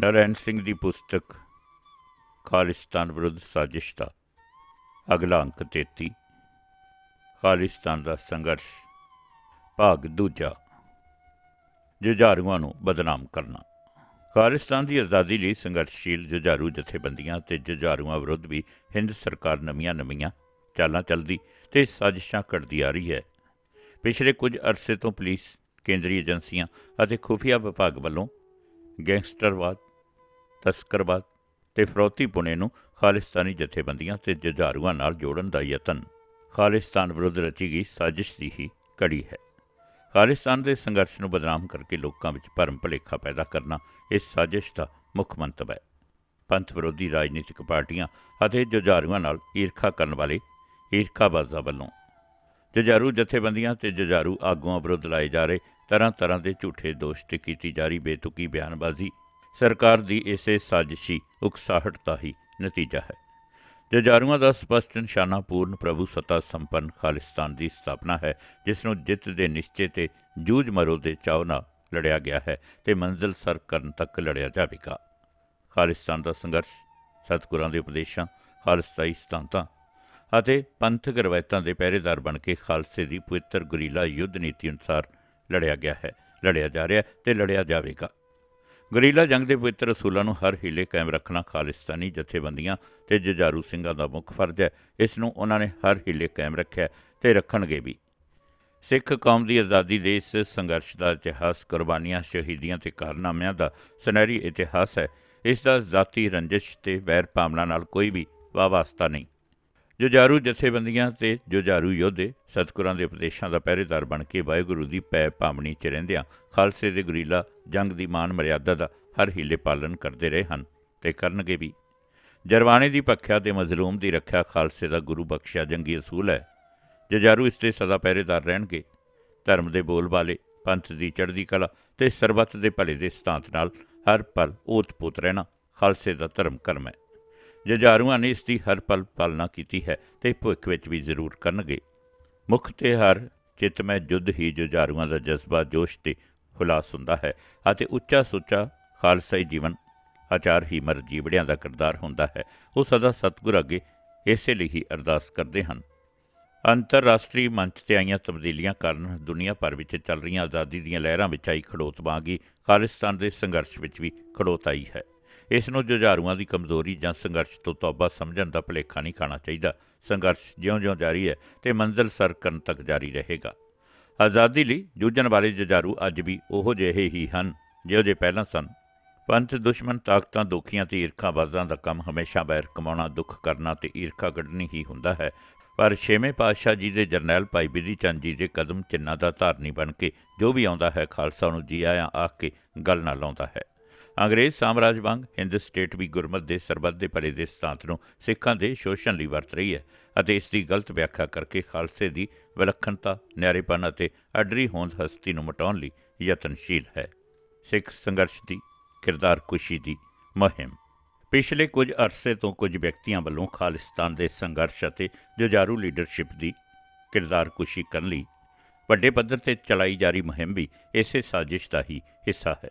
ਨਰੈਣ ਸਿੰਘ ਦੀ ਪੁਸਤਕ ਖਾਲਿਸਤਾਨ ਵਿਰੁੱਧ ਸਾਜ਼ਿਸ਼ ਦਾ ਅਗਲਾ ਅੰਕ 33 ਖਾਲਿਸਤਾਨ ਦਾ ਸੰਘਰਸ਼, ਭਾਗ ਦੂਜਾ। ਜੁਝਾਰੂਆਂ ਨੂੰ ਬਦਨਾਮ ਕਰਨਾ। ਖਾਲਿਸਤਾਨ ਦੀ ਆਜ਼ਾਦੀ ਲਈ ਸੰਘਰਸ਼ੀਲ ਜੁਝਾਰੂ ਜਥੇਬੰਦੀਆਂ ਤੇ ਜੁਝਾਰੂਆਂ ਵਿਰੁੱਧ ਵੀ ਹਿੰਦ ਸਰਕਾਰ ਨਵੀਆਂ-ਨਵੀਆਂ ਚਾਲਾਂ ਚੱਲਦੀ ਤੇ ਸਾਜ਼ਿਸ਼ਾਂ ਘੜਦੀ ਆ ਰਹੀ ਹੈ। ਪਿਛਲੇ ਕੁਝ ਅਰਸੇ ਤੋਂ ਪੁਲਿਸ, ਕੇਂਦਰੀ ਏਜੰਸੀਆਂ ਅਤੇ ਖੁਫੀਆ ਵਿਭਾਗ ਵੱਲੋਂ ਗੈਂਗਸਟਰਵਾਦ ਤਸਕਰਵਾਦ ਤੇ ਫਰੋਤੀਪੁਣੇ ਨੂੰ ਖਾਲਿਸਤਾਨੀ ਜਥੇਬੰਦੀਆਂ ਤੇ ਜੁਝਾਰੂਆਂ ਨਾਲ ਜੋੜਨ ਦਾ ਯਤਨ। ਖਾਲਿਸਤਾਨ ਵਿਰੁੱਧ ਰਚੀ ਗਈ ਸਾਜ਼ਿਸ਼ ਦੀ ਹੀ ਕੜੀ ਹੈ। ਖਾਲਿਸਤਾਨ ਦੇ ਸੰਘਰਸ਼ ਨੂੰ ਬਦਨਾਮ ਕਰਕੇ ਲੋਕਾਂ ਵਿੱਚ ਭਰਮ ਭੁਲੇਖਾ ਪੈਦਾ ਕਰਨਾ ਇਸ ਸਾਜ਼ਿਸ਼ ਦਾ ਮੁੱਖ ਮੰਤਵ ਹੈ। ਪੰਥ ਵਿਰੋਧੀ ਰਾਜਨੀਤਿਕ ਪਾਰਟੀਆਂ ਅਤੇ ਜੁਝਾਰੂਆਂ ਨਾਲ ਈਰਖਾ ਕਰਨ ਵਾਲੇ ਈਰਖਾਬਾਜ਼ਾਂ ਵੱਲੋਂ ਜੁਝਾਰੂ ਜਥੇਬੰਦੀਆਂ ਤੇ ਜੁਝਾਰੂ ਆਗੂਆਂ ਵਿਰੁੱਧ ਲਾਏ ਜਾ ਰਹੇ ਤਰ੍ਹਾਂ ਤਰ੍ਹਾਂ ਦੇ ਝੂਠੇ ਦੋਸ਼ ਤੇ ਕੀਤੀ ਜਾ ਰਹੀ ਬੇਤੁਕੀ ਬਿਆਨਬਾਜ਼ੀ ਸਰਕਾਰ ਦੀ ਇਸੇ ਸਾਜ਼ਿਸ਼ੀ ਉਕਸਾਹਟ ਦਾ ਹੀ ਨਤੀਜਾ ਹੈ। ਜੁਝਾਰੂਆਂ ਦਾ ਸਪਸ਼ਟ ਨਿਸ਼ਾਨਾ ਪੂਰਨ ਪ੍ਰਭੂ ਸੱਤਾ ਸੰਪੰਨ ਖਾਲਿਸਤਾਨ ਦੀ ਸਥਾਪਨਾ ਹੈ, ਜਿਸ ਨੂੰ ਜਿੱਤ ਦੇ ਨਿਸ਼ਚੇ ਤੇ ਜੂਝ ਮਰੋ ਦੇ ਚਾਅ ਨਾਲ ਲੜਿਆ ਗਿਆ ਹੈ ਤੇ ਮੰਜ਼ਿਲ ਸਰ ਕਰਨ ਤੱਕ ਲੜਿਆ ਜਾਵੇਗਾ। ਖਾਲਿਸਤਾਨ ਦਾ ਸੰਘਰਸ਼, ਸਤਿਗੁਰਾਂ ਦੇ ਉਪਦੇਸ਼ਾਂ, ਖਾਲਸਾਈ ਸਿਧਾਂਤਾਂ ਅਤੇ ਪੰਥਕ ਰਵਾਇਤਾਂ ਦੇ ਪਹਿਰੇਦਾਰ ਬਣ ਕੇ ਖਾਲਸੇ ਦੀ ਪਵਿੱਤਰ ਗੁਰੀਲਾ ਯੁੱਧ ਨੀਤੀ ਅਨੁਸਾਰ ਲੜਿਆ ਗਿਆ ਹੈ, ਲੜਿਆ ਜਾ ਰਿਹਾ ਹੈ ਤੇ ਲੜਿਆ ਜਾਵੇਗਾ। ਗਰੀਲਾ ਜੰਗ ਦੇ ਪਵਿੱਤਰ ਅਸੂਲਾਂ ਨੂੰ ਹਰ ਹੀਲੇ ਕਾਇਮ ਰੱਖਣਾ ਖਾਲਿਸਤਾਨੀ ਜਥੇਬੰਦੀਆਂ ਤੇ ਜੁਝਾਰੂ ਸਿੰਘਾਂ ਦਾ ਮੁੱਖ ਫਰਜ਼ ਹੈ। ਇਸ ਨੂੰ ਉਹਨਾਂ ਨੇ ਹਰ ਹੀਲੇ ਕਾਇਮ ਰੱਖਿਆ ਤੇ ਰੱਖਣਗੇ ਵੀ। ਸਿੱਖ ਕੌਮ ਦੀ ਆਜ਼ਾਦੀ ਦੇ ਇਸ ਸੰਘਰਸ਼ ਦਾ ਇਤਿਹਾਸ ਕੁਰਬਾਨੀਆਂ, ਸ਼ਹੀਦੀਆਂ ਤੇ ਕਾਰਨਾਮਿਆਂ ਦਾ ਸੁਨਹਿਰੀ ਇਤਿਹਾਸ ਹੈ। ਇਸ ਦਾ ਜ਼ਾਤੀ ਰੰਜਿਸ਼ ਤੇ ਵੈਰ ਭਾਵਨਾ ਨਾਲ ਕੋਈ ਵੀ ਵਾਸਤਾ ਨਹੀਂ। ਜੁਝਾਰੂ ਜਥੇਬੰਦੀਆਂ ਤੇ ਜੁਝਾਰੂ ਯੋਧੇ ਸਤਿਗੁਰਾਂ ਦੇ ਉਪਦੇਸ਼ਾਂ ਦਾ ਪਹਿਰੇਦਾਰ ਬਣ ਕੇ ਵਾਹਿਗੁਰੂ ਦੀ ਪੈ ਭਾਵਣੀ ਚ ਰਹਿੰਦਿਆਂ ਖਾਲਸੇ ਦੇ ਗੁਰੀਲਾ ਜੰਗ ਦੀ ਮਾਨ ਮਰਿਆਦਾ ਦਾ ਹਰ ਹੀਲੇ ਪਾਲਣ ਕਰਦੇ ਰਹੇ ਹਨ ਤੇ ਕਰਨਗੇ ਵੀ। ਜਰਵਾਣੇ ਦੀ ਪੱਖਿਆ ਤੇ ਮਜ਼ਲੂਮ ਦੀ ਰੱਖਿਆ ਖਾਲਸੇ ਦਾ ਗੁਰੂ ਬਖਸ਼ਿਆ ਜੰਗੀ ਅਸੂਲ ਹੈ। ਜੁਝਾਰੂ ਇਸ ਤੇ ਸਦਾ ਪਹਿਰੇਦਾਰ ਰਹਿਣਗੇ। ਧਰਮ ਦੇ ਬੋਲ ਵਾਲੇ, ਪੰਥ ਦੀ ਚੜ੍ਹਦੀ ਕਲਾ ਤੇ ਸਰਬੱਤ ਦੇ ਭਲੇ ਦੇ ਸਿਧਾਂਤ ਨਾਲ ਹਰ ਪਲ ਓਤ-ਪੋਤ ਰਹਿਣਾ ਖਾਲਸੇ ਦਾ ਧਰਮ ਕਰਮ ਹੈ। ਜੁਝਾਰੂਆਂ ਨੇ ਇਸ ਦੀ ਹਰ ਪਲ ਪਾਲਣਾ ਕੀਤੀ ਹੈ ਤੇ ਭਵਿੱਖ ਵਿੱਚ ਵੀ ਜ਼ਰੂਰ ਕਰਨਗੇ। ਮੁੱਖ ਤੇ ਹਰ ਚਿਤਮੈ ਜੁੱਧ ਹੀ ਜੁਝਾਰੂਆਂ ਦਾ ਜਜ਼ਬਾ, ਜੋਸ਼ ਤੇ ਹੁਲਾਸ ਹੁੰਦਾ ਹੈ ਅਤੇ ਉੱਚਾ ਸੁੱਚਾ ਖਾਲਸਾਈ ਜੀਵਨ ਆਚਾਰ ਹੀ ਮਰ ਜੀਵੜਿਆਂ ਦਾ ਕਿਰਦਾਰ ਹੁੰਦਾ ਹੈ। ਉਹ ਸਦਾ ਸਤਿਗੁਰ ਅੱਗੇ ਇਸੇ ਲਈ ਹੀ ਅਰਦਾਸ ਕਰਦੇ ਹਨ। ਅੰਤਰਰਾਸ਼ਟਰੀ ਮੰਚ ਤੇ ਆਈਆਂ ਤਬਦੀਲੀਆਂ ਕਾਰਨ ਦੁਨੀਆ ਭਰ ਵਿੱਚ ਚੱਲ ਰਹੀਆਂ ਆਜ਼ਾਦੀ ਦੀਆਂ ਲਹਿਰਾਂ ਵਿੱਚ ਆਈ ਖੜੋਤ ਵਾਂਗੀ ਖਾਲਿਸਤਾਨ ਦੇ ਸੰਘਰਸ਼ ਵਿੱਚ ਵੀ ਖੜੋਤ ਆਈ ਹੈ। ਇਸ ਨੂੰ ਜੁਝਾਰੂਆਂ ਦੀ ਕਮਜ਼ੋਰੀ ਜਾਂ ਸੰਘਰਸ਼ ਤੋਂ ਤੌਬਾ ਸਮਝਣ ਦਾ ਭੁਲੇਖਾ ਨਹੀਂ ਖਾਣਾ ਚਾਹੀਦਾ। ਸੰਘਰਸ਼ ਜਿਉਂ-ਜਿਉਂ ਜਾਰੀ ਹੈ ਤੇ ਮੰਜ਼ਿਲ ਸਰ ਕਰਨ ਤੱਕ ਜਾਰੀ ਰਹੇਗਾ। ਆਜ਼ਾਦੀ ਲਈ ਜੂਝਣ ਵਾਲੇ ਜੁਝਾਰੂ ਅੱਜ ਵੀ ਉਹੋ ਜਿਹੇ ਹੀ ਹਨ, ਜਿਹੋ ਜਿਹੇ ਪਹਿਲਾਂ ਸਨ। ਪੰਥ, ਦੁਸ਼ਮਣ, ਤਾਕਤਾਂ, ਦੋਖੀਆਂ ਤੇ ਈਰਖਾਬਾਜ਼ਾਂ ਦਾ ਕੰਮ ਹਮੇਸ਼ਾ ਬੈਰ ਕਮਾਉਣਾ, ਦੁੱਖ ਕਰਨਾ ਤੇ ਈਰਖਾ ਕੱਢਣੀ ਹੀ ਹੁੰਦਾ ਹੈ। ਪਰ ਛੇਵੇਂ ਪਾਤਸ਼ਾਹ ਜੀ ਦੇ ਜਰਨੈਲ ਭਾਈ ਬਿਧੀ ਚੰਦ ਜੀ ਦੇ ਕਦਮ ਚਿੰਨਾਂ ਦਾ ਧਾਰਨੀ ਬਣ ਕੇ ਜੋ ਵੀ ਆਉਂਦਾ ਹੈ ਖਾਲਸਾ ਨੂੰ ਜੀ ਆਇਆਂ ਆਖ ਕੇ ਗੱਲ ਨਾਲ ਲਾਉਂਦਾ ਹੈ। ਅੰਗਰੇਜ਼ ਸਾਮਰਾਜ ਵਾਂਗ ਹਿੰਦ ਸਟੇਟ ਵੀ ਗੁਰਮਤ ਦੇ ਸਰਬੱਤ ਦੇ ਭਲੇ ਦੇ ਸਿਧਾਂਤ ਨੂੰ ਸਿੱਖਾਂ ਦੇ ਸ਼ੋਸ਼ਣ ਲਈ ਵਰਤ ਰਹੀ ਹੈ ਅਤੇ ਇਸ ਦੀ ਗਲਤ ਵਿਆਖਿਆ ਕਰਕੇ ਖਾਲਸੇ ਦੀ ਵਿਲੱਖਣਤਾ ਨਿਆਰੇਪਨ ਅਤੇ ਅਡਰੀ ਹੋਂਦ ਹਸਤੀ ਨੂੰ ਮਿਟਾਉਣ ਲਈ ਯਤਨਸ਼ੀਲ ਹੈ। ਸਿੱਖ ਸੰਘਰਸ਼ ਦੀ ਕਿਰਦਾਰ ਕੁਸ਼ੀ ਦੀ ਮੁਹਿੰਮ। ਪਿਛਲੇ ਕੁਝ ਅਰਸੇ ਤੋਂ ਕੁਝ ਵਿਅਕਤੀਆਂ ਵੱਲੋਂ ਖਾਲਿਸਤਾਨ ਦੇ ਸੰਘਰਸ਼ ਅਤੇ ਜੁਝਾਰੂ ਲੀਡਰਸ਼ਿਪ ਦੀ ਕਿਰਦਾਰ ਕੁਸ਼ੀ ਕਰਨ ਲਈ ਵੱਡੇ ਪੱਧਰ ਤੇ ਚਲਾਈ ਜਾ ਰਹੀ ਮੁਹਿੰਮ ਵੀ ਇਸੇ ਸਾਜ਼ਿਸ਼ ਦਾ ਹੀ ਹਿੱਸਾ ਹੈ।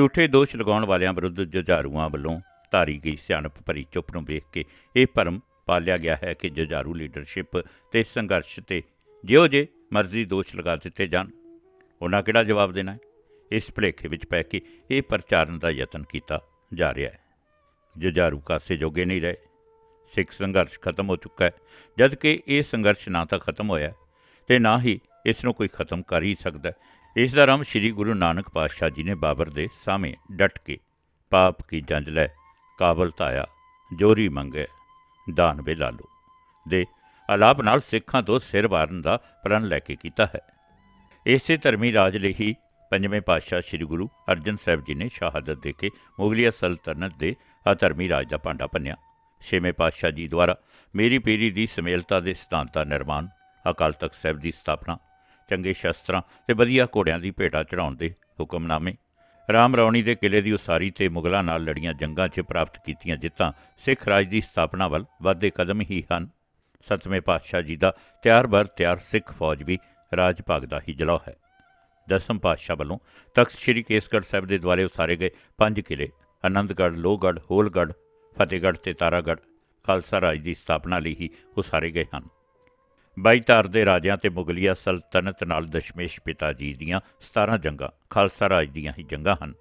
ਝੂਠੇ ਦੋਸ਼ ਲਗਾਉਣ ਵਾਲਿਆਂ ਵਿਰੁੱਧ ਜੁਝਾਰੂਆਂ ਵੱਲੋਂ ਧਾਰੀ ਗਈ ਸਿਆਣਪ ਭਰੀ ਚੁੱਪ ਨੂੰ ਵੇਖ ਕੇ ਇਹ ਭਰਮ ਪਾਲਿਆ ਗਿਆ ਹੈ ਕਿ ਜੁਝਾਰੂ ਲੀਡਰਸ਼ਿਪ ਤੇ ਸੰਘਰਸ਼ ਤੇ ਜਿਉ ਜੇ ਮਰਜ਼ੀ ਦੋਸ਼ ਲਗਾ ਦਿੱਤੇ ਜਾਣ। ਉਹਨਾਂ ਕਿਹੜਾ ਜਵਾਬ ਦੇਣਾ ਹੈ? ਇਸ ਭੁਲੇਖੇ ਵਿੱਚ ਪੈ ਕੇ ਇਹ ਪ੍ਰਚਾਰਨ ਦਾ ਯਤਨ ਕੀਤਾ ਜਾ ਰਿਹਾ ਹੈ। ਜੁਝਾਰੂ ਕਾਸੇ ਜੋਗੇ ਨਹੀਂ ਰਹੇ। ਸਿੱਖ ਸੰਘਰਸ਼ ਖਤਮ ਹੋ ਚੁੱਕਾ ਹੈ। ਜਦ ਕਿ ਇਹ ਸੰਘਰਸ਼ ਨਾ ਤਾਂ ਖਤਮ ਹੋਇਆ ਤੇ ਨਾ ਹੀ ਇਸ ਨੂੰ ਕੋਈ ਖਤਮ ਕਰ ਹੀ ਸਕਦਾ ਇਸ ਦਾ ਆਰੰਭ ਸ੍ਰੀ ਗੁਰੂ ਨਾਨਕ ਪਾਤਸ਼ਾਹ ਜੀ ਨੇ ਬਾਬਰ ਦੇ ਸਾਹਮਣੇ ਡਟ ਕੇ ਪਾਪ ਕੀ ਜੰਜ ਲੈ, ਕਾਬਲ ਧਾਇਆ, ਜੋਰੀ ਮੰਗੇ, ਦਾਨ ਵੇ ਲਾਲੋ ਦੇ ਆਲਾਪ ਨਾਲ ਸਿੱਖਾਂ ਤੋਂ ਸਿਰ ਵਾਰਨ ਦਾ ਪ੍ਰਣ ਲੈ ਕੇ ਕੀਤਾ ਹੈ। ਇਸੇ ਧਰਮੀ ਰਾਜ ਲਈ ਹੀ ਪੰਜਵੇਂ ਪਾਤਸ਼ਾਹ ਸ੍ਰੀ ਗੁਰੂ ਅਰਜਨ ਸਾਹਿਬ ਜੀ ਨੇ ਸ਼ਹਾਦਤ ਦੇ ਕੇ ਮੁਗਲੀਆ ਸਲਤਨਤ ਦੇ ਅਧਰਮੀ ਰਾਜ ਦਾ ਭਾਂਡਾ ਭੰਨਿਆ। ਛੇਵੇਂ ਪਾਤਸ਼ਾਹ ਜੀ ਦੁਆਰਾ ਮੇਰੀ ਪੀਰੀ ਦੀ ਸਮੇਲਤਾ ਦੇ ਸਿਧਾਂਤ ਦਾ ਨਿਰਮਾਣ, ਅਕਾਲ ਤਖਤ ਸਾਹਿਬ ਦੀ ਸਥਾਪਨਾ ਚੰਗੇ ਸ਼ਸਤਰਾਂ ਤੇ ਵਧੀਆ ਘੋੜਿਆਂ ਦੀ ਭੇਟਾ ਚੜਾਉਣ ਦੇ ਹੁਕਮਨਾਮੇ। ਰਾਮ ਰੌਣੀ ਦੇ ਕਿਲੇ ਦੀ ਉਸਾਰੀ ਤੇ ਮੁਗਲਾਂ ਨਾਲ ਲੜੀਆਂ ਜੰਗਾਂ 'ਚ ਪ੍ਰਾਪਤ ਕੀਤੀਆਂ ਜਿੱਤਾਂ ਸਿੱਖ ਰਾਜ ਦੀ ਸਥਾਪਨਾ ਵੱਲ ਵਾਧੇ ਕਦਮ ਹੀ ਹਨ। ਸਤਵੇਂ ਪਾਤਸ਼ਾਹ ਜੀ ਦਾ ਤਿਆਰ ਬਰ, ਤਿਆਰ ਸਿੱਖ ਫੌਜ ਵੀ ਰਾਜ ਭਾਗ ਦਾ ਹੀ ਜਲੌ ਹੈ। ਦਸਮ ਪਾਤਸ਼ਾਹ ਵੱਲੋਂ ਤਖਤ ਸ੍ਰੀ ਕੇਸਗੜ੍ਹ ਸਾਹਿਬ ਦੇ ਦੁਆਰੇ ਉਸਾਰੇ ਗਏ ਪੰਜ ਕਿਲੇ ਆਨੰਦਗੜ੍ਹ ਲੋਹਗੜ੍ਹ, ਹੋਲਗੜ੍ਹ, ਫਤਿਹਗੜ੍ਹ ਤੇ ਤਾਰਾਗੜ੍ਹ, ਖਾਲਸਾ ਰਾਜ ਦੀ ਸਥਾਪਨਾ ਲਈ ਹੀ ਉਸਾਰੇ ਗਏ ਹਨ। ਬਾਈ ਧਾਰ ਦੇ ਰਾਜਿਆਂ ਤੇ ਮੁਗਲੀਆ ਸਲਤਨਤ ਨਾਲ ਦਸ਼ਮੇਸ਼ ਪਿਤਾ ਜੀ ਦੀਆਂ 17 ਜੰਗਾਂ, ਖਾਲਸਾ ਰਾਜ ਦੀਆਂ ਹੀ ਜੰਗਾਂ ਹਨ।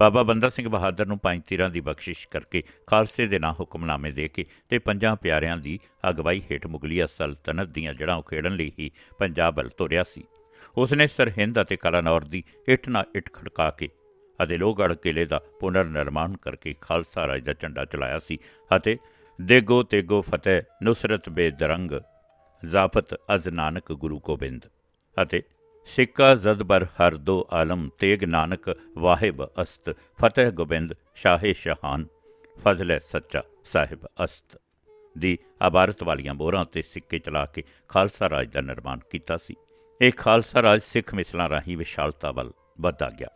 ਬਾਬਾ ਬੰਦਾ ਸਿੰਘ ਬਹਾਦਰ ਨੂੰ ਪੰਜ ਤੀਰਾਂ ਦੀ ਬਖਸ਼ਿਸ਼ ਕਰਕੇ ਖਾਲਸੇ ਦੇ ਨਾਂ ਹੁਕਮਨਾਮੇ ਦੇ ਕੇ ਤੇ ਪੰਜਾਂ ਪਿਆਰਿਆਂ ਦੀ ਅਗਵਾਈ ਹੇਠ ਮੁਗਲੀਆ ਸਲਤਨਤ ਦੀਆਂ ਜੜ੍ਹਾਂ ਉਖੇੜਨ ਲਈ ਹੀ ਪੰਜਾਬ ਵੱਲ ਤੁਰਿਆ ਸੀ। ਉਸਨੇ ਸਰਹਿੰਦ ਅਤੇ ਕਲਾਨੌਰ ਦੀ ਇੱਟ ਨਾਲ ਇੱਟ ਖੜਕਾ ਕੇ ਅਤੇ ਲੋਹਗੜ੍ਹ ਕਿਲੇ ਦਾ ਪੁਨਰ ਨਿਰਮਾਣ ਕਰਕੇ ਖਾਲਸਾ ਰਾਜ ਦਾ ਝੰਡਾ ਚਲਾਇਆ ਸੀ ਅਤੇ ਦੇਗੋ ਤੇਗੋ ਫਤਿਹ ਨੁਸਰਤ ਬੇਦਰੰਗ ਜ਼ਾਫਤ ਅਜ਼ ਨਾਨਕ ਗੁਰੂ ਗੋਬਿੰਦ ਅਤੇ ਸਿੱਕਾ ਜ਼ਦਬਰ ਹਰ ਦੋ ਆਲਮ ਤੇਗ ਨਾਨਕ ਵਾਹਿਬ ਅਸਤ ਫਤਿਹ ਗੋਬਿੰਦ ਸ਼ਾਹੇ ਸ਼ਹਾਨ ਫਜ਼ਲ ਸੱਚਾ ਸਾਹਿਬ ਅਸਤ ਦੀ ਆਬਾਰਤ ਵਾਲੀਆਂ ਮੋਹਰਾਂ ਤੇ ਸਿੱਕੇ ਚਲਾ ਕੇ ਖਾਲਸਾ ਰਾਜ ਦਾ ਨਿਰਮਾਣ ਕੀਤਾ ਸੀ। ਇਹ ਖਾਲਸਾ ਰਾਜ ਸਿੱਖ ਮਿਸਲਾਂ ਰਾਹੀਂ ਵਿਸ਼ਾਲਤਾ ਵੱਲ ਵਧਦਾ ਗਿਆ।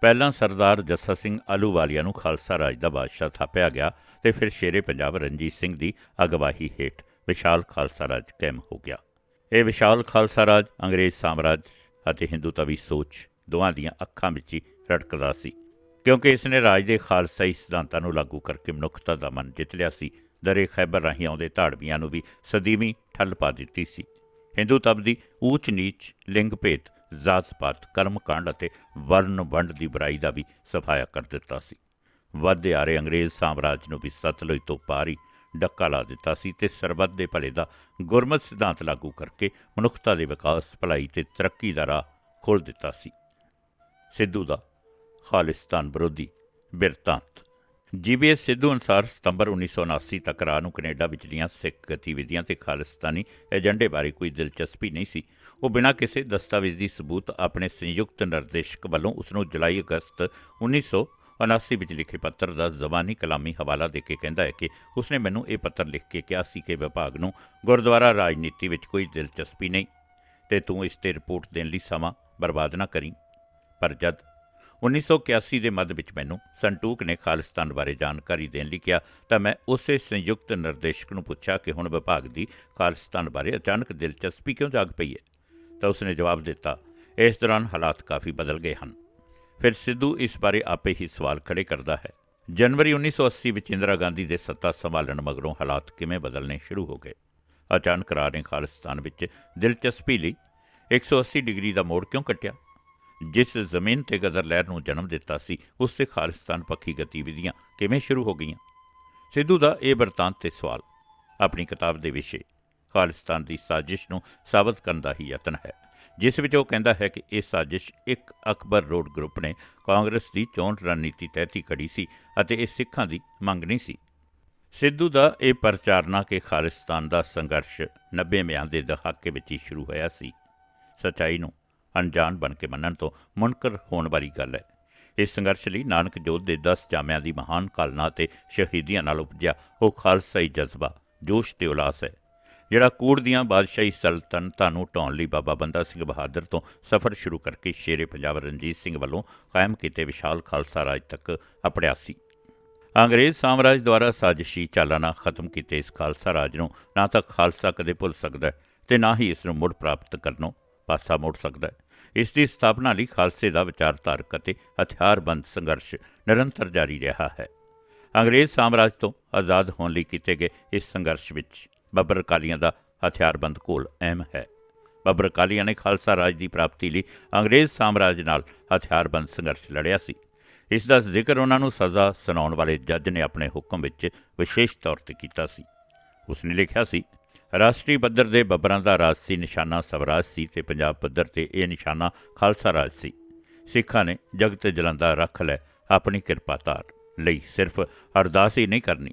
ਪਹਿਲਾਂ ਸਰਦਾਰ ਜੱਸਾ ਸਿੰਘ ਆਲੂਵਾਲੀਆ ਨੂੰ ਖਾਲਸਾ ਰਾਜ ਦਾ ਬਾਦਸ਼ਾਹ ਥਾਪਿਆ ਗਿਆ ਤੇ ਫਿਰ ਸ਼ੇਰੇ ਪੰਜਾਬ ਰਣਜੀਤ ਸਿੰਘ ਦੀ ਅਗਵਾਹੀ ਹੇਠ ਵਿਸ਼ਾਲ ਖਾਲਸਾ ਰਾਜ ਕਾਇਮ ਹੋ ਗਿਆ। ਇਹ ਵਿਸ਼ਾਲ ਖਾਲਸਾ ਰਾਜ ਅੰਗਰੇਜ਼ ਸਾਮਰਾਜ ਅਤੇ ਹਿੰਦੂਤਵੀ ਸੋਚ ਦੋਵਾਂ ਦੀਆਂ ਅੱਖਾਂ ਵਿੱਚ ਹੀ ਰੜਕਦਾ ਸੀ। ਕਿਉਂਕਿ ਇਸ ਨੇ ਰਾਜ ਦੇ ਖਾਲਸਾਈ ਸਿਧਾਂਤਾਂ ਨੂੰ ਲਾਗੂ ਕਰਕੇ ਮਨੁੱਖਤਾ ਦਾ ਮਨ ਜਿੱਤ ਲਿਆ ਸੀ, ਦਰੇ ਖੈਬਰ ਰਾਹੀਂ ਆਉਂਦੇ ਧਾੜਵੀਆਂ ਨੂੰ ਵੀ ਸਦੀਵੀਂ ਠੱਲ ਪਾ ਦਿੱਤੀ ਸੀ। ਹਿੰਦੂ ਤਬ ਦੀ ਊਚ ਨੀਚ ਲਿੰਗ ਭੇਦ, ਜ਼ਾਤ ਪਾਤ, ਕਰਮ ਕਾਂਡ ਅਤੇ ਵਰਨ ਵੰਡ ਦੀ ਬੁਰਾਈ ਦਾ ਵੀ ਸਫਾਇਆ ਕਰ ਦਿੱਤਾ ਸੀ। ਵੱਧਦੇ ਆ ਰਹੇ ਅੰਗਰੇਜ਼ ਸਾਮਰਾਜ ਨੂੰ ਵੀ ਸਤਲੁਜ ਤੋਂ ਪਾਰੀ ਡੱਕਾ ਲਾ ਦਿੱਤਾ ਸੀ ਤੇ ਸਰਬੱਤ ਦੇ ਭਲੇ ਦਾ ਗੁਰਮਤ ਸਿਧਾਂਤ ਲਾਗੂ ਕਰਕੇ ਮਨੁੱਖਤਾ ਦੇ ਵਿਕਾਸ, ਭਲਾਈ ਤੇ ਤਰੱਕੀ ਦਾ ਰਾਹ ਖੋਲ੍ਹ ਦਿੱਤਾ ਸੀ। ਸਿੱਧੂ ਦਾ ਖਾਲਿਸਤਾਨ ਵਿਰੋਧੀ ਬਿਰਤਾਂਤ। ਜੀਬੀਐਸ ਸਿੱਧੂ ਅਨੁਸਾਰ ਸਤੰਬਰ 1979 ਤੱਕ ਰਾਹ ਨੂੰ ਕੈਨੇਡਾ ਵਿਚਲੀਆਂ ਸਿੱਖ ਗਤੀਵਿਧੀਆਂ ਤੇ ਖਾਲਿਸਤਾਨੀ ਏਜੰਡੇ ਬਾਰੇ ਕੋਈ ਦਿਲਚਸਪੀ ਨਹੀਂ ਸੀ। ਉਹ ਬਿਨਾਂ ਕਿਸੇ ਦਸਤਾਵੇਜ਼ੀ ਸਬੂਤ ਆਪਣੇ ਸੰਯੁਕਤ ਨਿਰਦੇਸ਼ਕ ਵੱਲੋਂ ਉਸ ਨੂੰ ਜੁਲਾਈ ਅਗਸਤ 1979 ਵਿੱਚ ਲਿਖੇ ਪੱਤਰ ਦਾ ਜ਼ਬਾਨੀ ਕਲਾਮੀ ਹਵਾਲਾ ਦੇ ਕੇ ਕਹਿੰਦਾ ਹੈ ਕਿ ਉਸਨੇ ਮੈਨੂੰ ਇਹ ਪੱਤਰ ਲਿਖ ਕੇ ਕਿਹਾ ਸੀ ਕਿ ਵਿਭਾਗ ਨੂੰ ਗੁਰਦੁਆਰਾ ਰਾਜਨੀਤੀ ਵਿੱਚ ਕੋਈ ਦਿਲਚਸਪੀ ਨਹੀਂ ਤੇ ਤੂੰ ਇਸ ਤੇ ਰਿਪੋਰਟ ਦੇਣ ਲਈ ਸਮਾਂ ਬਰਬਾਦ ਨਾ ਕਰੀ। ਪਰ ਜਦ 1981 ਦੇ ਮੱਧ ਵਿੱਚ ਮੈਨੂੰ ਸੰਟੂਕ ਨੇ ਖਾਲਿਸਤਾਨ ਬਾਰੇ ਜਾਣਕਾਰੀ ਦੇਣ ਲਈ ਕਿਹਾ, ਤਾਂ ਮੈਂ ਉਸੇ ਸੰਯੁਕਤ ਨਿਰਦੇਸ਼ਕ ਨੂੰ ਪੁੱਛਿਆ ਕਿ ਹੁਣ ਵਿਭਾਗ ਦੀ ਖਾਲਿਸਤਾਨ ਬਾਰੇ ਅਚਾਨਕ ਦਿਲਚਸਪੀ ਕਿਉਂ ਜਾਗ ਪਈ ਹੈ? ਤਾਂ ਉਸਨੇ ਜਵਾਬ ਦਿੱਤਾ, ਇਸ ਦੌਰਾਨ ਹਾਲਾਤ ਕਾਫੀ ਬਦਲ ਗਏ ਹਨ। ਫਿਰ ਸਿੱਧੂ ਇਸ ਬਾਰੇ ਆਪੇ ਹੀ ਸਵਾਲ ਖੜੇ ਕਰਦਾ ਹੈ। ਜਨਵਰੀ 1980 ਵਿੱਚ ਇੰਦਰਾ ਗਾਂਧੀ ਦੇ ਸੱਤਾ ਸੰਭਾਲਣ ਮਗਰੋਂ ਹਾਲਾਤ ਕਿਵੇਂ ਬਦਲਣੇ ਸ਼ੁਰੂ ਹੋ ਗਏ। ਅਚਾਨਕ ਰਾਹ ਨੇ ਖਾਲਿਸਤਾਨ ਵਿੱਚ ਦਿਲਚਸਪੀ ਲਈ 180 ਡਿਗਰੀ ਦਾ ਮੋੜ ਕਿਉਂ ਕੱਟਿਆ? ਜਿਸ ਜ਼ਮੀਨ ਤੇ ਗਦਰ ਲਹਿਰ ਨੂੰ ਜਨਮ ਦਿੱਤਾ ਸੀ, ਉਸ ਤੇ ਖਾਲਿਸਤਾਨ ਪੱਖੀ ਗਤੀਵਿਧੀਆਂ ਕਿਵੇਂ ਸ਼ੁਰੂ ਹੋ ਗਈਆਂ? ਸਿੱਧੂ ਦਾ ਇਹ ਵਰਤਾਂਤ ਤੇ ਸਵਾਲ। ਆਪਣੀ ਕਿਤਾਬ ਦੇ ਵਿਸ਼ੇ, ਖਾਲਿਸਤਾਨ ਦੀ ਸਾਜ਼ਿਸ਼ ਨੂੰ ਸਾਬਤ ਕਰਨ ਦਾ ਹੀ ਯਤਨ ਹੈ। ਜਿਸ ਵਿੱਚ ਉਹ ਕਹਿੰਦਾ ਹੈ ਕਿ ਇਹ ਸਾਜ਼ਿਸ਼ ਇੱਕ ਅਕਬਰ ਰੋਡ ਗਰੁੱਪ ਨੇ ਕਾਂਗਰਸ ਦੀ ਚੋਣ ਰਣਨੀਤੀ ਤਹਿਤ ਹੀ ਖੜੀ ਸੀ ਅਤੇ ਇਹ ਸਿੱਖਾਂ ਦੀ ਮੰਗ ਨਹੀਂ ਸੀ। ਸਿੱਧੂ ਦਾ ਇਹ ਪ੍ਰਚਾਰਨਾ ਕਿ ਖਾਲਿਸਤਾਨ ਦਾ ਸੰਘਰਸ਼ 90ਵਿਆਂ ਦੇ ਦਹਾਕੇ ਵਿੱਚ ਹੀ ਸ਼ੁਰੂ ਹੋਇਆ ਸੀ। ਸਚਾਈ ਨੂੰ ਅਣਜਾਣ ਬਣ ਕੇ ਮੰਨਣ ਤੋਂ ਮੁਨਕਰ ਹੋਣ ਵਾਲੀ ਗੱਲ ਹੈ। ਇਸ ਸੰਘਰਸ਼ ਲਈ ਨਾਨਕ ਜੋਤ ਦੇ 10 ਜਾਮਿਆਂ ਦੀ ਮਹਾਨ ਕਾਲਨਾ ਤੇ ਸ਼ਹੀਦੀਆਂ ਨਾਲ ਉਪਜਿਆ ਉਹ ਖਾਲਸਾਈ ਜਜ਼ਬਾ, ਜੋਸ਼ ਤੇ ਉਲਾਸ ਹੈ। ਜਿਹੜਾ ਕੂੜ ਦੀਆਂ ਬਾਦਸ਼ਾਹੀ ਸਲਤਨਤਾਂ ਨੂੰ ਢਾਉਣ ਲਈ ਬਾਬਾ ਬੰਦਾ ਸਿੰਘ ਬਹਾਦਰ ਤੋਂ ਸਫ਼ਰ ਸ਼ੁਰੂ ਕਰਕੇ ਸ਼ੇਰੇ ਪੰਜਾਬ ਰਣਜੀਤ ਸਿੰਘ ਵੱਲੋਂ ਕਾਇਮ ਕੀਤੇ ਵਿਸ਼ਾਲ ਖਾਲਸਾ ਰਾਜ ਤੱਕ ਅਪੜਿਆ ਸੀ। ਅੰਗਰੇਜ਼ ਸਾਮਰਾਜ ਦੁਆਰਾ ਸਾਜ਼ਿਸ਼ੀ ਚਾਲਾਨਾ ਖਤਮ ਕੀਤੇ ਇਸ ਖਾਲਸਾ ਰਾਜ ਨੂੰ ਨਾ ਤਾਂ ਖਾਲਸਾ ਕਦੇ ਭੁੱਲ ਸਕਦਾ ਹੈ ਤੇ ਨਾ ਹੀ ਇਸ ਨੂੰ ਮੁੜ ਪ੍ਰਾਪਤ ਕਰਨੋਂ ਪਾਸਾ ਮੋੜ ਸਕਦਾ ਹੈ। ਇਸ ਦੀ ਸਥਾਪਨਾ ਲਈ ਖਾਲਸੇ ਦਾ ਵਿਚਾਰਧਾਰਕ ਅਤੇ ਹਥਿਆਰਬੰਦ ਸੰਘਰਸ਼ ਨਿਰੰਤਰ ਜਾਰੀ ਰਿਹਾ ਹੈ। ਅੰਗਰੇਜ਼ ਸਾਮਰਾਜ ਤੋਂ ਆਜ਼ਾਦ ਹੋਣ ਲਈ ਕੀਤੇ ਗਏ ਇਸ ਸੰਘਰਸ਼ ਵਿੱਚ ਬੱਬਰ ਅਕਾਲੀਆਂ ਦਾ ਹਥਿਆਰਬੰਦ ਘੋਲ ਅਹਿਮ ਹੈ। ਬੱਬਰ ਅਕਾਲੀਆਂ ਨੇ ਖਾਲਸਾ ਰਾਜ ਦੀ ਪ੍ਰਾਪਤੀ ਲਈ ਅੰਗਰੇਜ਼ ਸਾਮਰਾਜ ਨਾਲ ਹਥਿਆਰਬੰਦ ਸੰਘਰਸ਼ ਲੜਿਆ ਸੀ। ਇਸ ਦਾ ਜ਼ਿਕਰ ਉਹਨਾਂ ਨੂੰ ਸਜ਼ਾ ਸੁਣਾਉਣ ਵਾਲੇ ਜੱਜ ਨੇ ਆਪਣੇ ਹੁਕਮ ਵਿੱਚ ਵਿਸ਼ੇਸ਼ ਤੌਰ ਤੇ ਕੀਤਾ ਸੀ। ਉਸ ਨੇ ਲਿਖਿਆ ਸੀ, ਰਾਸ਼ਟਰੀ ਪੱਧਰ ਦੇ ਬੱਬਰਾਂ ਦਾ ਰਾਜਸੀ ਨਿਸ਼ਾਨਾ ਸਵਰਾਜ ਸੀ ਤੇ ਪੰਜਾਬ ਪੱਧਰ ਤੇ ਇਹ ਨਿਸ਼ਾਨਾ ਖਾਲਸਾ ਰਾਜ ਸੀ। ਸਿੱਖਾਂ ਨੇ ਜਗਤ ਜਲੰਦਾ ਰੱਖ ਲੈ ਆਪਣੀ ਕਿਰਪਾ ਧਾਰ ਲਈ। ਸਿਰਫ ਅਰਦਾਸ ਹੀ ਨਹੀਂ ਕਰਨੀ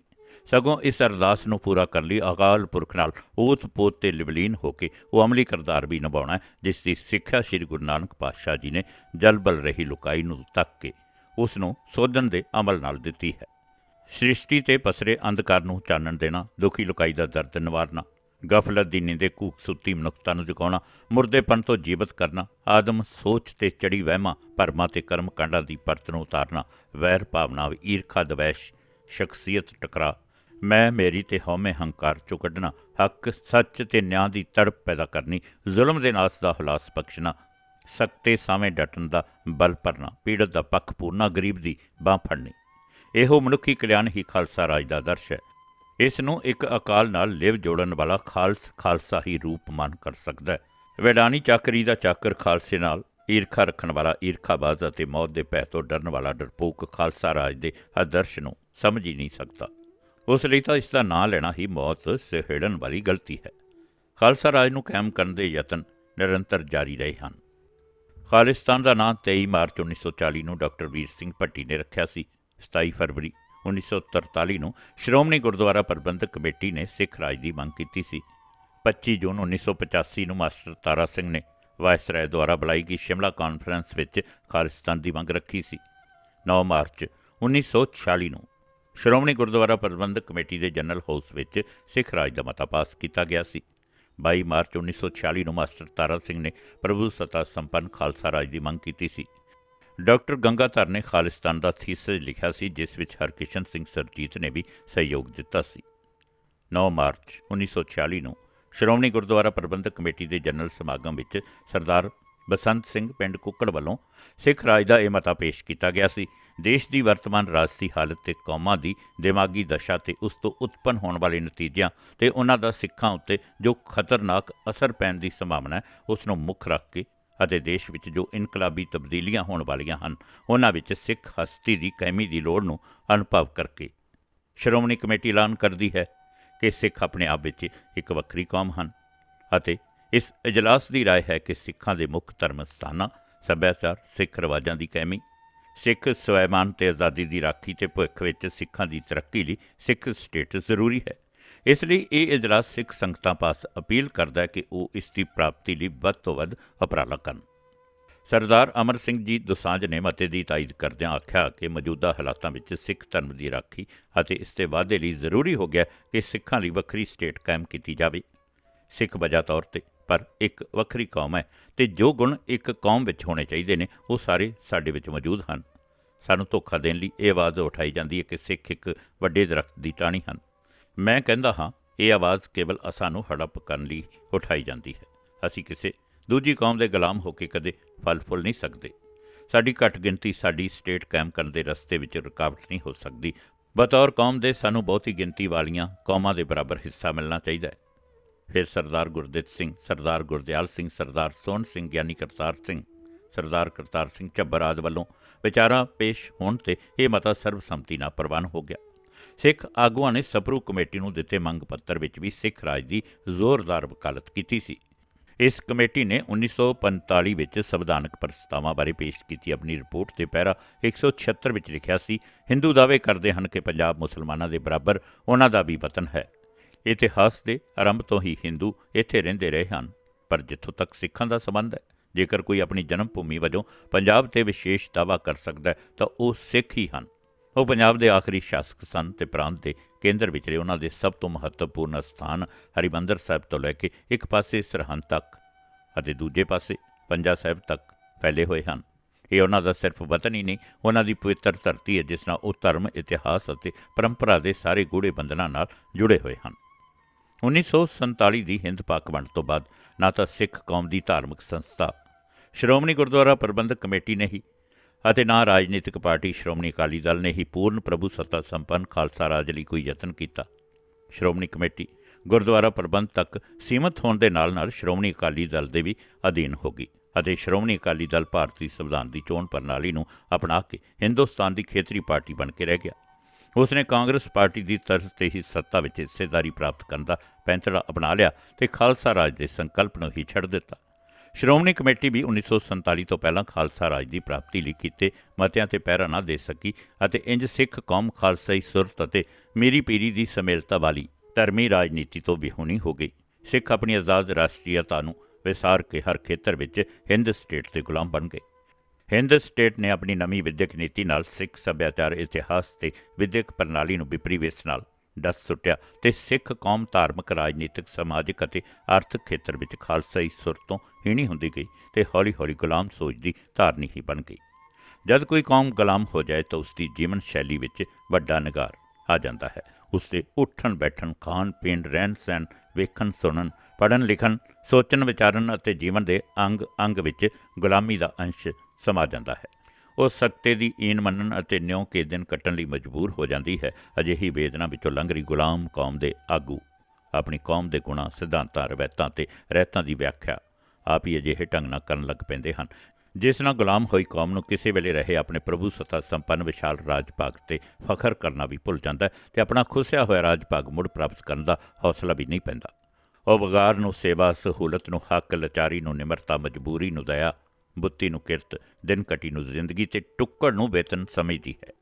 ਸਗੋਂ ਇਸ ਅਰਦਾਸ ਨੂੰ ਪੂਰਾ ਕਰਨ ਲਈ ਅਕਾਲ ਪੁਰਖ ਨਾਲ ਓਤ ਪੋਤ ਤੇ ਲਿਵਲੀਨ ਹੋ ਕੇ ਉਹ ਅਮਲੀ ਕਰਤਾਰ ਵੀ ਨਿਭਾਉਣਾ ਜਿਸ ਦੀ ਸਿੱਖਿਆ ਸ੍ਰੀ ਗੁਰੂ ਨਾਨਕ ਪਾਤਸ਼ਾਹ ਜੀ ਨੇ ਜਲਬਲ ਰਹੀ ਲੁਕਾਈ ਨੂੰ ਤੱਕ ਕੇ ਉਸ ਨੂੰ ਸੋਧਣ ਦੇ ਅਮਲ ਨਾਲ ਦਿੱਤੀ ਹੈ। ਸ੍ਰਿਸ਼ਟੀ ਤੇ ਪਸਰੇ ਅੰਧਕਾਰ ਨੂੰ ਚਾਨਣ ਦੇਣਾ, ਦੁਖੀ ਲੁਕਾਈ ਦਾ ਦਰਦ ਨਿਵਾਰਨਾ, ਗਫਲਤ ਦੀ ਨੀਂਦੇ ਕੂਕ ਸੁੱਤੀ ਮਨੁੱਖਤਾ ਨੂੰ ਜਗਾਉਣਾ ਮੁਰਦੇਪਨ ਤੋਂ ਜੀਵਤ ਕਰਨਾ, ਆਦਮ ਸੋਚ ਤੇ ਚੜੀ ਵਹਿਮਾਂ, ਭਰਮਾਂ ਤੇ ਕਰਮ ਕਾਂਡਾਂ ਦੀ ਪਰਤ ਨੂੰ ਉਤਾਰਨਾ, ਵੈਰ ਭਾਵਨਾ, ਈਰਖਾ, ਦਵੈਸ਼, ਸ਼ਖਸੀਅਤ ਟਕਰਾ ਮੈਂ ਮੇਰੀ ਤੇ ਹਉਮੈ ਹੰਕਾਰ ਚੋਂ ਕੱਢਣਾ, ਹੱਕ, ਸੱਚ ਤੇ ਨਿਆਂ ਦੀ ਤੜਪ ਪੈਦਾ ਕਰਨੀ, ਜ਼ੁਲਮ ਦੇ ਨਾਸ ਦਾ ਹੁਲਾਸ ਬਖਸ਼ਣਾ ਸਕਤੇ ਸਾਵੇਂ ਡਟਣ ਦਾ ਬਲ ਭਰਨਾ, ਪੀੜਤ ਦਾ ਪੱਖ ਪੂਰਨਾ, ਗਰੀਬ ਦੀ ਬਾਹ ਫੜਨੀ। ਇਹੋ ਮਨੁੱਖੀ ਕਲਿਆਣ ਹੀ ਖਾਲਸਾ ਰਾਜ ਦਾ ਆਦਰਸ਼ ਹੈ। ਇਸ ਨੂੰ ਇੱਕ ਅਕਾਲ ਨਾਲ ਲਿਵ ਜੋੜਨ ਵਾਲਾ ਖਾਲਸ ਖਾਲਸਾ ਹੀ ਰੂਪ ਮੰਨ ਕਰ ਸਕਦਾ ਹੈ। ਵੈਡਾਨੀ ਚਾਕਰੀ ਦਾ ਚਾਕਰ ਖਾਲਸੇ ਨਾਲ ਈਰਖਾ ਰੱਖਣ ਵਾਲਾ ਈਰਖਾਬਾਜ਼ ਅਤੇ ਮੌਤ ਦੇ ਭੈ ਤੋਂ ਡਰਨ ਵਾਲਾ ਡਰਪੋਕ ਖਾਲਸਾ ਰਾਜ ਦੇ ਆਦਰਸ਼ ਨੂੰ ਸਮਝ ਹੀ ਨਹੀਂ ਸਕਦਾ। ਉਸ ਲਈ ਤਾਂ ਇਸ ਦਾ ਨਾਂ ਲੈਣਾ ਹੀ ਮੌਤ ਸਹਿੜਨ ਵਾਲੀ ਗਲਤੀ ਹੈ। ਖਾਲਸਾ ਰਾਜ ਨੂੰ ਕਾਇਮ ਕਰਨ ਦੇ ਯਤਨ ਨਿਰੰਤਰ ਜਾਰੀ ਰਹੇ ਹਨ। ਖਾਲਿਸਤਾਨ ਦਾ ਨਾਂ 23 ਮਾਰਚ 1940 ਨੂੰ ਡਾਕਟਰ ਵੀਰ ਸਿੰਘ ਭੱਟੀ ਨੇ ਰੱਖਿਆ ਸੀ। 27 ਫਰਵਰੀ 1943 ਨੂੰ ਸ਼੍ਰੋਮਣੀ ਗੁਰਦੁਆਰਾ ਪ੍ਰਬੰਧਕ ਕਮੇਟੀ ਨੇ ਸਿੱਖ ਰਾਜ ਦੀ ਮੰਗ ਕੀਤੀ ਸੀ। 25 ਜੂਨ 1985 ਨੂੰ ਮਾਸਟਰ ਤਾਰਾ ਸਿੰਘ ਨੇ ਵਾਇਸਰਾਏ ਦੁਆਰਾ ਬੁਲਾਈ ਗਈ ਸ਼ਿਮਲਾ ਕਾਨਫਰੰਸ ਵਿੱਚ ਖਾਲਿਸਤਾਨ ਦੀ ਮੰਗ ਰੱਖੀ ਸੀ। 9 ਮਾਰਚ 1946 ਨੂੰ ਸ਼੍ਰੋਮਣੀ ਗੁਰਦੁਆਰਾ ਪ੍ਰਬੰਧਕ ਕਮੇਟੀ ਦੇ ਜਨਰਲ ਹਾਊਸ ਵਿੱਚ ਸਿੱਖ ਰਾਜ ਦਾ ਮਤਾ ਪਾਸ ਕੀਤਾ ਗਿਆ ਸੀ। 22 ਮਾਰਚ 1946 ਨੂੰ ਮਾਸਟਰ ਤਾਰਾ ਸਿੰਘ ਨੇ ਪ੍ਰਭੂ ਸਤਾ ਸੰਪੰਨ ਖਾਲਸਾ ਰਾਜ ਦੀ ਮੰਗ ਕੀਤੀ ਸੀ। ਡਾਕਟਰ ਗੰਗਾਧਰ ਨੇ ਖਾਲਿਸਤਾਨ ਦਾ ਥੀਸਿਸ ਲਿਖਿਆ ਸੀ, ਜਿਸ ਵਿੱਚ ਹਰਕਿਸ਼ਨ ਸਿੰਘ ਸਰਜੀਤ ਨੇ ਵੀ ਸਹਿਯੋਗ ਦਿੱਤਾ ਸੀ। 9 ਮਾਰਚ 1946 ਨੂੰ ਸ਼੍ਰੋਮਣੀ ਗੁਰਦੁਆਰਾ ਪ੍ਰਬੰਧਕ ਕਮੇਟੀ ਦੇ ਜਨਰਲ ਸਮਾਗਮ ਵਿੱਚ ਸਰਦਾਰ ਬਸੰਤ ਸਿੰਘ ਪਿੰਡ ਕੁੱਕੜ ਵੱਲੋਂ ਸਿੱਖ ਰਾਜ ਦਾ ਇਹ ਮਤਾ ਪੇਸ਼ ਕੀਤਾ ਗਿਆ ਸੀ। ਦੇਸ਼ ਦੀ ਵਰਤਮਾਨ ਰਾਜਸੀ ਹਾਲਤ ਤੇ ਕੌਮਾਂ ਦੀ ਦਿਮਾਗੀ ਦਸ਼ਾ ਤੇ ਉਸ ਤੋਂ ਉਤਪੰਨ ਹੋਣ ਵਾਲੇ ਨਤੀਜਿਆਂ ਤੇ ਉਹਨਾਂ ਦਾ ਸਿੱਖਾਂ ਉੱਤੇ ਜੋ ਖਤਰਨਾਕ ਅਸਰ ਪੈਣ ਦੀ ਸੰਭਾਵਨਾ ਹੈ, ਉਸ ਨੂੰ ਮੁੱਖ ਰੱਖ ਕੇ ਅਤੇ ਦੇਸ਼ ਵਿੱਚ ਜੋ ਇਨਕਲਾਬੀ ਤਬਦੀਲੀਆਂ ਹੋਣ ਵਾਲੀਆਂ ਹਨ, ਉਹਨਾਂ ਵਿੱਚ ਸਿੱਖ ਹਸਤੀ ਦੀ ਕਾਇਮੀ ਦੀ ਲੋੜ ਨੂੰ ਅਨੁਭਵ ਕਰਕੇ। ਸ਼੍ਰੋਮਣੀ ਕਮੇਟੀ ਐਲਾਨ ਕਰਦੀ ਹੈ ਕਿ ਸਿੱਖ ਆਪਣੇ ਆਪ ਵਿੱਚ ਇੱਕ ਵੱਖਰੀ ਕੌਮ ਹਨ ਅਤੇ ਇਸ ਇਜਲਾਸ ਦੀ رائے ਹੈ ਕਿ ਸਿੱਖਾਂ ਦੇ ਮੁੱਖ ਧਰਮ ਸਥਾਨਾਂ ਸੱਭਿਆਚਾਰ ਸਿੱਖ ਰਿਵਾਜਾਂ ਦੀ ਕਾਇਮੀ ਸਿੱਖ ਸਵੈਮਾਨ ਤੇ ਆਜ਼ਾਦੀ ਦੀ ਰਾਖੀ ਤੇ ਭਵਿੱਖ ਵਿੱਚ ਸਿੱਖਾਂ ਦੀ ਤਰੱਕੀ ਲਈ ਸਿੱਖ ਸਟੇਟ ਜ਼ਰੂਰੀ ਹੈ ਇਸ ਲਈ ਇਹ ਇਜਲਾਸ ਸਿੱਖ ਸੰਗਤਾਂ ਪਾਸ ਅਪੀਲ ਕਰਦਾ ਹੈ ਕਿ ਉਹ ਇਸ ਦੀ ਪ੍ਰਾਪਤੀ ਲਈ ਵੱਧ ਤੋਂ ਵੱਧ ਉਪਰਾਲਾ ਕਰਨ ਸਰਦਾਰ ਅਮਰ ਸਿੰਘ ਜੀ ਦੁਸਾਂਝ ਨੇ ਮਤੇ ਦੀ ਤਾਇਦ ਕਰਦਿਆਂ ਆਖਿਆ ਕਿ ਮੌਜੂਦਾ ਹਾਲਾਤਾਂ ਵਿੱਚ ਸਿੱਖ ਧਰਮ ਦੀ ਰਾਖੀ ਅਤੇ ਇਸ ਦੇ ਵਾਧੇ ਲਈ ਜ਼ਰੂਰੀ ਹੋ ਗਿਆ ਕਿ ਸਿੱਖਾਂ ਲਈ ਵੱਖਰੀ ਸਟੇਟ ਕਾਇਮ ਕੀਤੀ ਜਾਵੇ ਸਿੱਖ ਵਜਾ ਤੌਰ ਤੇ ਪਰ ਇੱਕ ਵੱਖਰੀ ਕੌਮ ਹੈ ਤੇ ਜੋ ਗੁਣ ਇੱਕ ਕੌਮ ਵਿੱਚ ਹੋਣੇ ਚਾਹੀਦੇ ਨੇ, ਉਹ ਸਾਰੇ ਸਾਡੇ ਵਿੱਚ ਮੌਜੂਦ ਹਨ। ਸਾਨੂੰ ਧੋਖਾ ਦੇਣ ਲਈ ਇਹ ਆਵਾਜ਼ ਉਠਾਈ ਜਾਂਦੀ ਹੈ ਕਿ ਸਿੱਖ ਇੱਕ ਵੱਡੇ ਦਰਖਤ ਦੀ ਟਾਹਣੀ ਹਨ। ਮੈਂ ਕਹਿੰਦਾ ਹਾਂ, ਇਹ ਆਵਾਜ਼ ਕੇਵਲ ਸਾਨੂੰ ਹੜੱਪ ਕਰਨ ਲਈ ਉਠਾਈ ਜਾਂਦੀ ਹੈ। ਅਸੀਂ ਕਿਸੇ ਦੂਜੀ ਕੌਮ ਦੇ ਗੁਲਾਮ ਹੋ ਕੇ ਕਦੇ ਫਲ ਫੁੱਲ ਨਹੀਂ ਸਕਦੇ। ਸਾਡੀ ਘੱਟ ਗਿਣਤੀ ਸਾਡੀ ਸਟੇਟ ਕਾਇਮ ਕਰਨ ਦੇ ਰਸਤੇ ਵਿੱਚ ਰੁਕਾਵਟ ਨਹੀਂ ਹੋ ਸਕਦੀ। ਬਤੌਰ ਕੌਮ ਦੇ ਸਾਨੂੰ ਬਹੁਤੀ ਗਿਣਤੀ ਵਾਲੀਆਂ ਕੌਮਾਂ ਦੇ ਬਰਾਬਰ ਹਿੱਸਾ ਮਿਲਣਾ ਚਾਹੀਦਾ ਹੈ। ਫਿਰ ਸਰਦਾਰ ਗੁਰਦਿੱਤ ਸਿੰਘ, ਸਰਦਾਰ ਗੁਰਦਿਆਲ ਸਿੰਘ, ਸਰਦਾਰ ਸੋਹਣ ਸਿੰਘ, ਗਿਆਨੀ ਕਰਤਾਰ ਸਿੰਘ, ਸਰਦਾਰ ਕਰਤਾਰ ਸਿੰਘ ਝੱਬਰ ਆਦਿ ਵੱਲੋਂ ਵਿਚਾਰਾਂ ਪੇਸ਼ ਹੋਣ ਤੇ ਇਹ ਮਤਾ ਸਰਬਸੰਮਤੀ ਨਾਲ ਪ੍ਰਵਾਨ ਹੋ ਗਿਆ। ਸਿੱਖ ਆਗੂਆਂ ਨੇ ਸਪਰੂ ਕਮੇਟੀ ਨੂੰ ਦਿੱਤੇ ਮੰਗ ਪੱਤਰ ਵਿੱਚ ਵੀ ਸਿੱਖ ਰਾਜ ਦੀ ਜ਼ੋਰਦਾਰ ਵਕਾਲਤ ਕੀਤੀ ਸੀ। ਇਸ ਕਮੇਟੀ ਨੇ 1945 ਵਿੱਚ ਸੰਵਿਧਾਨਕ ਪ੍ਰਸਤਾਵਾਂ ਬਾਰੇ ਪੇਸ਼ ਕੀਤੀ, ਆਪਣੀ ਰਿਪੋਰਟ ਤੇ ਪੈਰਾ 176 ਵਿੱਚ ਲਿਖਿਆ ਸੀ, ਹਿੰਦੂ ਦਾਅਵੇ ਕਰਦੇ ਹਨ ਕਿ ਪੰਜਾਬ ਮੁਸਲਮਾਨਾਂ ਦੇ ਬਰਾਬਰ ਉਹਨਾਂ ਦਾ ਵੀ ਵਤਨ ਹੈ। ਇਤਿਹਾਸ ਦੇ ਆਰੰਭ ਤੋਂ ਹੀ ਹਿੰਦੂ ਇੱਥੇ ਰਹਿੰਦੇ ਰਹੇ ਹਨ। ਪਰ ਜਿੱਥੋਂ ਤੱਕ ਸਿੱਖਾਂ ਦਾ ਸੰਬੰਧ ਹੈ, ਜੇਕਰ ਕੋਈ ਆਪਣੀ ਜਨਮ ਭੂਮੀ ਵਜੋਂ ਪੰਜਾਬ ਤੇ ਵਿਸ਼ੇਸ਼ ਦਾਅਵਾ ਕਰ ਸਕਦਾ ਹੈ, ਤਾਂ ਉਹ ਸਿੱਖ ਹੀ ਹਨ। ਉਹ ਪੰਜਾਬ ਦੇ ਆਖਰੀ ਸ਼ਾਸਕ ਸਨ ਤੇ ਪ੍ਰਾਂਤ ਦੇ ਕੇਂਦਰ ਵਿੱਚ ਰਹੇ ਉਹਨਾਂ ਦੇ ਸਭ ਤੋਂ ਮਹੱਤਵਪੂਰਨ ਸਥਾਨ ਹਰਿਮੰਦਰ ਸਾਹਿਬ ਤੋਂ ਲੈ ਕੇ ਇੱਕ ਪਾਸੇ ਸਰਹੰਦ ਤੱਕ ਅਤੇ ਦੂਜੇ ਪਾਸੇ ਪੰਜਾ ਸਾਹਿਬ ਤੱਕ ਫੈਲੇ ਹੋਏ ਹਨ। ਇਹ ਉਹਨਾਂ ਦਾ ਸਿਰਫ ਵਤਨ ਹੀ ਨਹੀਂ, ਉਹਨਾਂ ਦੀ ਪਵਿੱਤਰ ਧਰਤੀ ਹੈ, ਜਿਸ ਨਾਲ ਉਹ ਧਰਮ, ਇਤਿਹਾਸ ਅਤੇ ਪਰੰਪਰਾ ਦੇ ਸਾਰੇ ਗੂੜੇ ਬੰਧਨਾਂ ਨਾਲ ਜੁੜੇ ਹੋਏ ਹਨ। 1947 ਦੀ ਹਿੰਦ ਪਾਕ ਵੰਡ ਤੋਂ ਬਾਅਦ ਨਾ ਤਾਂ ਸਿੱਖ ਕੌਮ ਦੀ ਧਾਰਮਿਕ ਸੰਸਥਾ, ਸ਼੍ਰੋਮਣੀ ਗੁਰਦੁਆਰਾ ਪ੍ਰਬੰਧਕ ਕਮੇਟੀ ਨੇ ਹੀ ਅਤੇ ਨਾ ਰਾਜਨੀਤਿਕ ਪਾਰਟੀ ਸ਼੍ਰੋਮਣੀ ਅਕਾਲੀ ਦਲ ਨੇ ਹੀ ਪੂਰਨ ਪ੍ਰਭੂ ਸੱਤਾ ਸੰਪੰਨ ਖਾਲਸਾ ਰਾਜ ਲਈ ਕੋਈ ਯਤਨ ਕੀਤਾ। ਸ਼੍ਰੋਮਣੀ ਕਮੇਟੀ ਗੁਰਦੁਆਰਾ ਪ੍ਰਬੰਧ ਤੱਕ ਸੀਮਤ ਹੋਣ ਦੇ ਨਾਲ-ਨਾਲ ਸ਼੍ਰੋਮਣੀ ਅਕਾਲੀ ਦਲ ਦੇ ਵੀ ਅਧੀਨ ਹੋ ਗਈ ਅਤੇ ਸ਼੍ਰੋਮਣੀ ਅਕਾਲੀ ਦਲ ਭਾਰਤੀ ਸੰਵਿਧਾਨ ਦੀ ਚੋਣ ਪ੍ਰਣਾਲੀ ਨੂੰ ਅਪਣਾ ਕੇ ਹਿੰਦੁਸਤਾਨ ਦੀ ਖੇਤਰੀ ਪਾਰਟੀ ਬਣ ਕੇ ਰਹਿ ਗਿਆ। ਉਸ ਨੇ ਕਾਂਗਰਸ ਪਾਰਟੀ ਦੀ ਤਰਜ਼ ਤੇ ਹੀ ਸੱਤਾ ਵਿੱਚ ਹਿੱਸੇਦਾਰੀ ਪ੍ਰਾਪਤ ਕਰਨ ਦਾ ਪੈਂਤੜਾ ਅਪਣਾ ਲਿਆ ਤੇ ਖਾਲਸਾ ਰਾਜ ਦੇ ਸੰਕਲਪ ਨੂੰ ਹੀ ਛੱਡ ਦਿੱਤਾ। ਸ਼੍ਰੋਮਣੀ ਕਮੇਟੀ ਵੀ 1947 ਤੋਂ ਪਹਿਲਾਂ ਖਾਲਸਾ ਰਾਜ ਦੀ ਪ੍ਰਾਪਤੀ ਲਈ ਕੀਤੇ ਮਤਿਆਂ ਤੇ ਪਹਿਰਾ ਨਾ ਦੇ ਸਕੀ ਅਤੇ ਇੰਜ ਸਿੱਖ ਕੌਮ ਖਾਲਸਾਈ ਸੁਰਤ ਅਤੇ ਮੀਰੀ ਪੀਰੀ ਦੀ ਸਮੇਲਤਾ ਵਾਲੀ ਧਰਮੀ ਰਾਜਨੀਤੀ ਤੋਂ ਵਿਹੂਣੀ ਹੋ ਗਈ। ਸਿੱਖ ਆਪਣੀ ਆਜ਼ਾਦ ਰਾਸ਼ਟਰੀਅਤਾ ਨੂੰ ਵਿਸਾਰ ਕੇ ਹਰ ਖੇਤਰ ਵਿੱਚ ਹਿੰਦ ਸਟੇਟ ਦੇ ਗੁਲਾਮ ਬਣ ਗਏ। ਹਿੰਦ ਸਟੇਟ ਨੇ ਆਪਣੀ ਨਵੀਂ ਵਿਦਿਅਕ ਨੀਤੀ ਨਾਲ ਸਿੱਖ ਸੱਭਿਆਚਾਰ, ਇਤਿਹਾਸ ਤੇ ਵਿਦਿਅਕ ਪ੍ਰਣਾਲੀ ਨੂੰ ਵਿਪਰੀਵੇਸ ਨਾਲ ਡਸ ਸੁੱਟਿਆ ਤੇ ਸਿੱਖ ਕੌਮ ਧਾਰਮਿਕ, ਰਾਜਨੀਤਿਕ, ਸਮਾਜਿਕ ਅਤੇ ਆਰਥਿਕ ਖੇਤਰ ਵਿੱਚ ਖਾਲਸਾਈ ਸੁਰ ਤੋਂ ਹੀਣੀ ਹੁੰਦੀ ਗਈ ਤੇ ਹੌਲੀ-ਹੌਲੀ ਗੁਲਾਮ ਸੋਚ ਦੀ ਧਾਰਨੀ ਹੀ ਬਣ ਗਈ। ਜਦ ਕੋਈ ਕੌਮ ਗੁਲਾਮ ਹੋ ਜਾਏ ਤਾਂ ਉਸ ਦੀ ਜੀਵਨ ਸ਼ੈਲੀ ਵਿੱਚ ਵੱਡਾ ਨਿਗਾਰ ਆ ਜਾਂਦਾ ਹੈ। ਉਸ ਦੇ ਉੱਠਣ, ਬੈਠਣ, ਖਾਣ, ਪੀਣ, ਰਹਿਣ, ਸਹਿਣ, ਵੇਖਣ, ਸੁਣਨ, ਪੜ੍ਹਨ, ਲਿਖਣ, ਸੋਚਣ, ਵਿਚਾਰਨ ਅਤੇ ਜੀਵਨ ਦੇ ਅੰਗ ਅੰਗ ਵਿੱਚ ਗੁਲਾਮੀ ਦਾ ਅੰਸ਼ ਸਮਾ ਜਾਂਦਾ ਹੈ। ਉਹ ਸੱਤੇ ਦੀ ਈਨ ਮੰਨਣ ਅਤੇ ਨਿਉ ਕੇ ਦਿਨ ਕੱਟਣ ਲਈ ਮਜਬੂਰ ਹੋ ਜਾਂਦੀ ਹੈ। ਅਜਿਹੀ ਵੇਦਨਾ ਵਿੱਚੋਂ ਲੰਘ ਰਹੀ ਗੁਲਾਮ ਕੌਮ ਦੇ ਆਗੂ, ਆਪਣੀ ਕੌਮ ਦੇ ਗੁਣਾ, ਸਿਧਾਂਤਾਂ, ਰਵਾਇਤਾਂ ਤੇ ਰਹਿਤਾਂ ਦੀ ਵਿਆਖਿਆ ਆਪ ਹੀ ਅਜਿਹੇ ਢੰਗ ਨਾਲ ਕਰਨ ਲੱਗ ਪੈਂਦੇ ਹਨ। ਜਿਸ ਨਾਲ ਗੁਲਾਮ ਹੋਈ ਕੌਮ ਨੂੰ ਕਿਸੇ ਵੇਲੇ ਰਹੇ ਆਪਣੇ ਪ੍ਰਭੂ ਸੱਤਾ ਸੰਪੰਨ ਵਿਸ਼ਾਲ ਰਾਜ ਭਾਗ ਤੇ ਫਖਰ ਕਰਨਾ ਵੀ ਭੁੱਲ ਜਾਂਦਾ ਹੈ ਤੇ ਆਪਣਾ ਖੁਸਿਆ ਹੋਇਆ ਰਾਜ ਭਾਗ ਮੁੜ ਪ੍ਰਾਪਤ ਕਰਨ ਦਾ ਹੌਸਲਾ ਵੀ ਨਹੀਂ ਪੈਂਦਾ। ਉਹ ਵਗਾਰ ਨੂੰ, ਸੇਵਾ ਸਹੂਲਤ ਨੂੰ, ਹੱਕ ਲਚਾਰੀ ਨੂੰ, ਨਿਮਰਤਾ, ਮਜਬੂਰੀ ਨੂੰ, ਦਇਆ ਬੁੱਤੀ ਨੂੰ ਕਿਰਤ, ਦਿਨ ਕਟੀ ਨੂੰ ਜ਼ਿੰਦਗੀ ਤੇ ਟੁੱਕੜ ਨੂੰ ਵੇਤਨ ਸਮਝਦੀ ਹੈ।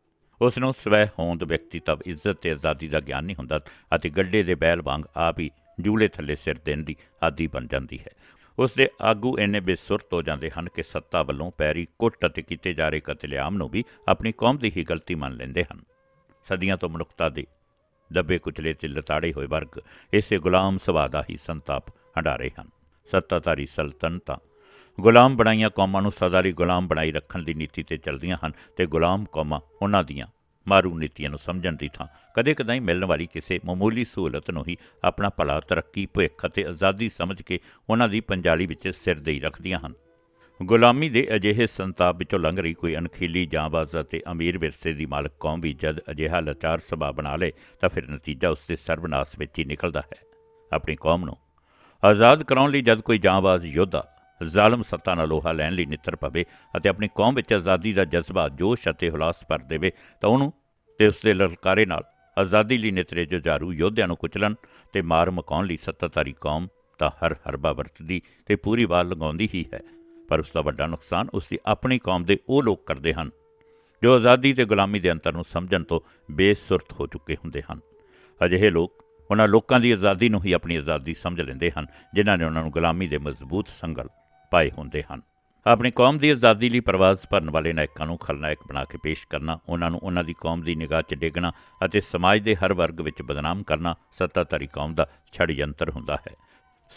ਉਸ ਨੂੰ ਸਵੈ ਹੋਂਦ ਵਿਅਕਤੀਤਵ ਇੱਜ਼ਤ ਤੇ ਆਜ਼ਾਦੀ ਦਾ ਗਿਆਨ ਨਹੀਂ ਹੁੰਦਾ ਅਤੇ ਗੱਡੇ ਦੇ ਬੈਲ ਵਾਂਗ ਆਪ ਹੀ ਜੂਲੇ ਥੱਲੇ ਸਿਰ ਦੇਣ ਦੀ ਆਦੀ ਬਣ ਜਾਂਦੀ ਹੈ। ਉਸ ਦੇ ਆਗੂ ਇੰਨੇ ਬੇਸੁਰਤ ਹੋ ਜਾਂਦੇ ਹਨ ਕਿ ਸੱਤਾ ਵੱਲੋਂ ਪੈਰੀ ਕੁੱਟ ਅਤੇ ਕੀਤੇ ਜਾ ਰਹੇ ਕਤਲੇਆਮ ਨੂੰ ਵੀ ਆਪਣੀ ਕੌਮ ਦੀ ਹੀ ਗਲਤੀ ਮੰਨ ਲੈਂਦੇ ਹਨ। ਸਦੀਆਂ ਤੋਂ ਮਨੁੱਖਤਾ ਦੇ ਦੱਬੇ ਕੁਚਲੇ ਤੇ ਲਤਾੜੇ ਹੋਏ ਵਰਗ ਇਸੇ ਗੁਲਾਮ ਸੁਭਾਅ ਦਾ ਹੀ ਸੰਤਾਪ ਹੰਡਾ ਰਹੇ ਹਨ। ਸੱਤਾਧਾਰੀ ਸਲਤਨਤਾਂ ਗੁਲਾਮ ਬਣਾਈਆਂ ਕੌਮਾਂ ਨੂੰ ਸਦਾ ਲਈ ਗੁਲਾਮ ਬਣਾਈ ਰੱਖਣ ਦੀ ਨੀਤੀ ਤੇ ਚੱਲਦੀਆਂ ਹਨ ਤੇ ਗੁਲਾਮ ਕੌਮਾਂ ਉਹਨਾਂ ਦੀਆਂ ਮਾਰੂ ਨੀਤੀਆਂ ਨੂੰ ਸਮਝਣ ਦੀ ਥਾਂ। ਕਦੇ-ਕਦਾਈ ਮਿਲਣ ਵਾਲੀ ਕਿਸੇ ਮਾਮੂਲੀ ਸਹੂਲਤ ਨੂੰ ਹੀ ਆਪਣਾ ਭਲਾ ਤਰੱਕੀ, ਭਵਿੱਖ ਅਤੇ ਆਜ਼ਾਦੀ ਸਮਝ ਕੇ ਉਹਨਾਂ ਦੀ ਪੰਜਾਲੀ ਵਿੱਚ ਸਿਰ ਦੇਈ ਰੱਖਦੀਆਂ ਹਨ। ਗੁਲਾਮੀ ਦੇ ਅਜਿਹੇ ਸੰਤਾਪ ਵਿੱਚੋਂ ਲੰਘ ਰਹੀ ਕੋਈ ਅਣਖੀਲੀ ਜਾਂਬਾਜ਼ ਅਤੇ ਅਮੀਰ ਵਿਰਸੇ ਦੀ ਮਾਲਕ ਕੌਮ ਵੀ ਜਦ ਅਜਿਹਾ ਲਾਚਾਰ ਸੁਭਾਅ ਬਣਾ ਲੇ ਤਾਂ ਫਿਰ ਨਤੀਜਾ ਉਸ ਦੇ ਸਰਬਨਾਸ਼ ਵਿੱਚ ਹੀ ਨਿਕਲਦਾ ਹੈ। ਆਪਣੀ ਕੌਮ ਨੂੰ ਆਜ਼ਾਦ ਕਰਾਉਣ ਲਈ ਜਦ ਕੋਈ ਜਾਂਬਾਜ਼ ਯੋਧਾ ਜ਼ਾਲਮ ਸੱਤਾ ਨਾਲ ਲੋਹਾ ਲੈਣ ਲਈ ਨਿੱਤਰ ਪਵੇ ਅਤੇ ਆਪਣੀ ਕੌਮ ਵਿੱਚ ਆਜ਼ਾਦੀ ਦਾ ਜਜ਼ਬਾ, ਜੋਸ਼ ਅਤੇ ਹੁਲਾਸ ਭਰ ਦੇਵੇ, ਤਾਂ ਉਹਨੂੰ ਤੇ ਉਸ ਦੇ ਲਲਕਾਰੇ ਨਾਲ ਆਜ਼ਾਦੀ ਲਈ ਨਿਤਰੇ ਜੁਝਾਰੂ ਯੋਧਿਆਂ ਨੂੰ ਕੁਚਲਣ ਤੇ ਮਾਰ ਮਕਾਉਣ ਲਈ ਸੱਤਾਧਾਰੀ ਕੌਮ ਤਾਂ ਹਰ ਹਰਬਾ ਵਰਤਦੀ ਤੇ ਪੂਰੀ ਵਾਰ ਲਗਾਉਂਦੀ ਹੀ ਹੈ। ਪਰ ਉਸ ਦਾ ਵੱਡਾ ਨੁਕਸਾਨ ਉਸ ਦੀ ਆਪਣੀ ਕੌਮ ਦੇ ਉਹ ਲੋਕ ਕਰਦੇ ਹਨ, ਜੋ ਆਜ਼ਾਦੀ ਤੇ ਗੁਲਾਮੀ ਦੇ ਅੰਤਰ ਨੂੰ ਸਮਝਣ ਤੋਂ ਬੇਸੁਰਤ ਹੋ ਚੁੱਕੇ ਹੁੰਦੇ ਹਨ। ਅਜਿਹੇ ਲੋਕ ਉਹਨਾਂ ਲੋਕਾਂ ਦੀ ਆਜ਼ਾਦੀ ਨੂੰ ਹੀ ਆਪਣੀ ਆਜ਼ਾਦੀ ਸਮਝ ਲੈਂਦੇ ਹਨ, ਜਿਨ੍ਹਾਂ ਨੇ ਉਹਨਾਂ ਨੂੰ ਗੁਲਾਮੀ ਦੇ ਮਜ਼ਬੂਤ ਸੰਗਲ ਪਾਏ ਹੁੰਦੇ ਹਨ। ਆਪਣੀ ਕੌਮ ਦੀ ਆਜ਼ਾਦੀ ਲਈ ਪਰਵਾਜ਼ ਭਰਨ ਵਾਲੇ ਨਾਇਕਾਂ ਨੂੰ ਖਲਨਾਇਕ ਬਣਾ ਕੇ ਪੇਸ਼ ਕਰਨਾ, ਉਹਨਾਂ ਨੂੰ ਉਹਨਾਂ ਦੀ ਕੌਮ ਦੀ ਨਿਗਾਹ 'ਚ ਡੇਗਣਾ ਅਤੇ ਸਮਾਜ ਦੇ ਹਰ ਵਰਗ ਵਿੱਚ ਬਦਨਾਮ ਕਰਨਾ ਸੱਤਾਧਾਰੀ ਕੌਮ ਦਾ ਛੜ ਯੰਤਰ ਹੁੰਦਾ ਹੈ।